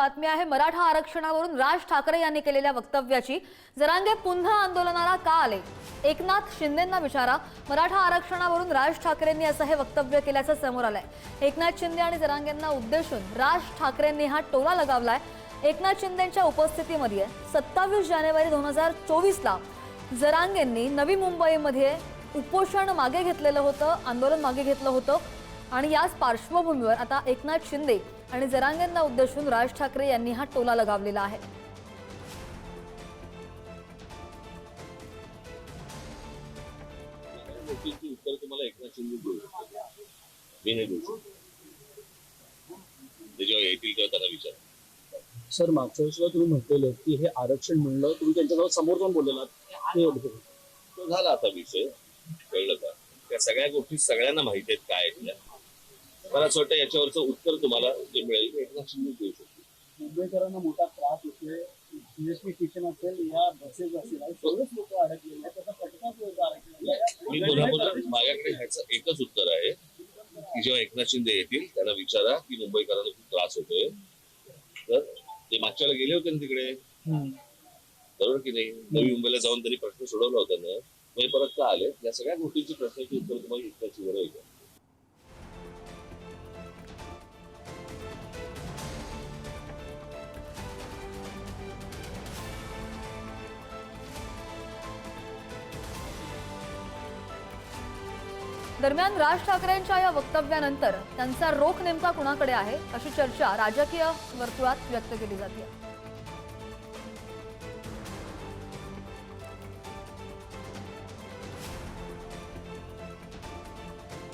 बातमी आहे मराठा आरक्षणावरून राज ठाकरे यांनी केलेल्या वक्तव्याची. जरांगे पुन्हा आंदोलनाला का आले? एकनाथ शिंदेंना विचारा. मराठा आरक्षणावरून राज ठाकरेंनी असं हे वक्तव्य केल्याचं समोर आलंय. एकनाथ शिंदे आणि जरांगेंना उद्देशून राज ठाकरेंनी हा टोला लगावलाय. एकनाथ शिंदेंच्या उपस्थितीमध्ये सत्तावीस जानेवारी दोन हजार चोवीसला जरांगेंनी नवी मुंबईमध्ये उपोषण मागे घेतलेलं होतं आंदोलन मागे घेतलं होतं. आणि याच पार्श्वभूमीवर आता एकनाथ शिंदे आणि जरांगेंना उद्देशून राज ठाकरे यांनी हा टोला लगावलेला आहे. सर मागच्या वेळेस तुम्ही म्हटलेलं की हे आरक्षण मिळलं तुम्ही त्यांच्याजवळ समोर जाऊन बोललेला ते तो झाला आता विषय. कळलं का? त्या सगळ्या गोष्टी सगळ्यांना माहिती आहेत काय मला असं वाटतं याच्यावरचं उत्तर तुम्हाला जे मिळेल ते एकनाथ शिंदे देऊ शकतो. मुंबईकरांना मोठा त्रास होतोय. जीएसटी असेल या बसेस असेल लोक अडकलेले आहेत. त्याचा फटका मी पुन्हा पुन्हा माझ्याकडे ह्याचं एकच उत्तर आहे की जेव्हा एकनाथ शिंदे येतील त्यांना विचारा की मुंबईकरांना खूप त्रास होतोय. तर ते मागच्या वेळेला गेले होते ना तिकडे. बरोबर की नाही? नवी मुंबईला जाऊन त्यांनी प्रश्न सोडवला होता ना. मग परत का आले? या सगळ्या गोष्टींची प्रश्नाची उत्तर तुम्हाला इतक्याची गरज आहे दरम्यान राज ठाकरेंच्या या वक्तव्यानंतर त्यांचा रोख नेमका कुणाकडे आहे अशी चर्चा राजकीय वर्तुळात व्यक्त केली जाते.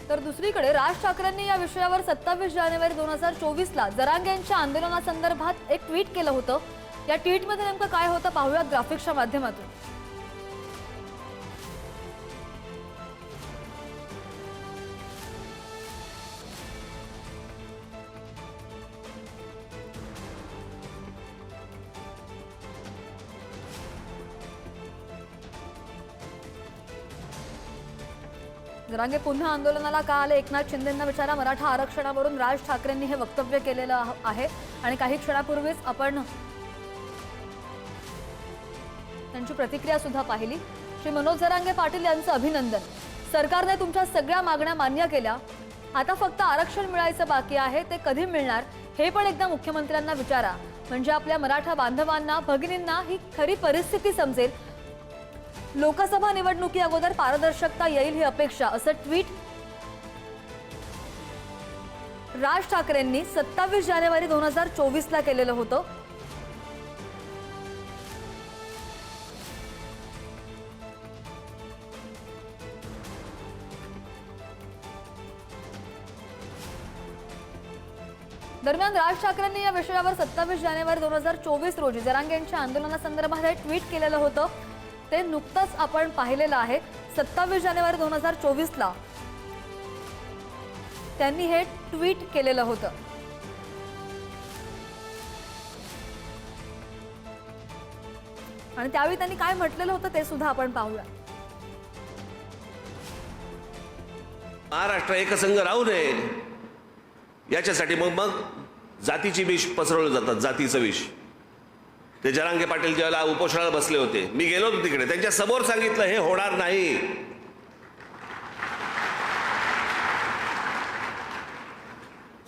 तर दुसरीकडे राज ठाकरेंनी या विषयावर सत्तावीस जानेवारी दोन हजार चोवीसला जरांग यांच्या आंदोलनासंदर्भात एक ट्विट केलं होतं. या ट्विटमध्ये नेमकं काय होतं पाहूयात ग्राफिक्सच्या माध्यमातून. जरांगे पुन्हा आंदोलनाला का आले? एकनाथ शिंदेंना विचारा मराठा आरक्षणावरून राज ठाकरेंनी हे वक्तव्य केलेलं आहे. आणि काही क्षणापूर्वीच आपण त्यांची प्रतिक्रिया सुद्धा पाहिली. श्री मनोज जरांगे पाटील यांचं अभिनंदन. सरकारने तुमच्या सगळ्या मागण्या मान्य केल्या. आता फक्त आरक्षण मिळायचं बाकी आहे ते कधी मिळणार? हे पण एकदा मुख्यमंत्र्यांना विचारा. म्हणजे आपल्या मराठा बांधवांना भगिनींना ही खरी परिस्थिती समजेल. लोकसभा निवडणुकी अगोदर पारदर्शकता येईल ही अपेक्षा असं ट्विट राज ठाकरेंनी सत्तावीस जानेवारी दोन हजार चोवीस ला केलेलं होतं. दरम्यान राज ठाकरेंनी या विषयावर सत्तावीस जानेवारी दोन हजार चोवीस रोजी जरांगेंच्या आंदोलनासंदर्भात हे ट्विट केलेलं होतं. ते नुकतंच आपण पाहिलेलं आहे सत्तावीस जानेवारी दोन हजार चोवीसला. त्यांनी हे ट्विट केलेलं होतं. आणि त्यावेळी त्यांनी काय म्हटलेलं होतं ते सुद्धा आपण पाहूया. महाराष्ट्र एकसंघ राहू नये. याच्यासाठी मग मग जातीची विष पसरवलं जातात जातीचं विष. ते जरांगे पाटील ज्यावेळेला उपोषणाला बसले होते. मी गेलो होतो तिकडे. त्यांच्यासमोर सांगितलं हे होणार नाही.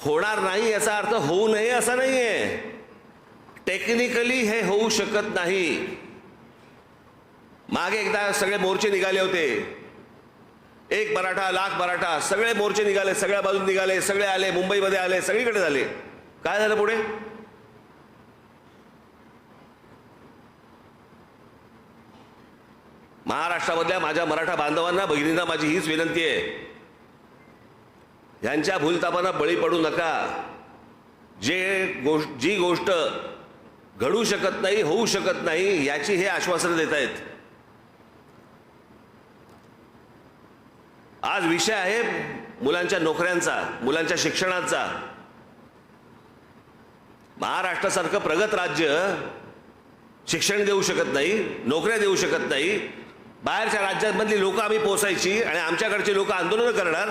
होणार नाही याचा अर्थ होऊ नये असा नाही आहे टेक्निकली हे होऊ शकत नाही. मागे एकदा सगळे मोर्चे निघाले होते. एक मराठा लाख मराठा सगळे मोर्चे निघाले सगळ्या बाजून निघाले सगळे आले मुंबईमध्ये आले सगळीकडे झाले. काय झालं पुढे? महाराष्ट्रामधल्या माझ्या मराठा बांधवांना भगिनींना माझी हीच विनंती आहे. यांच्या भूलतापांना बळी पडू नका. जे गोष्ट जी गोष्ट घडू शकत नाही होऊ शकत नाही याची हे आश्वासन देत आहेत. आज विषय आहे मुलांच्या नोकऱ्यांचा मुलांच्या शिक्षणाचा. महाराष्ट्रासारखं प्रगत राज्य शिक्षण देऊ शकत नाही नोकऱ्या देऊ शकत नाही बाहेरच्या राज्यांमधली लोक आम्ही पोसायची आणि आमच्याकडची लोक आंदोलन करणार.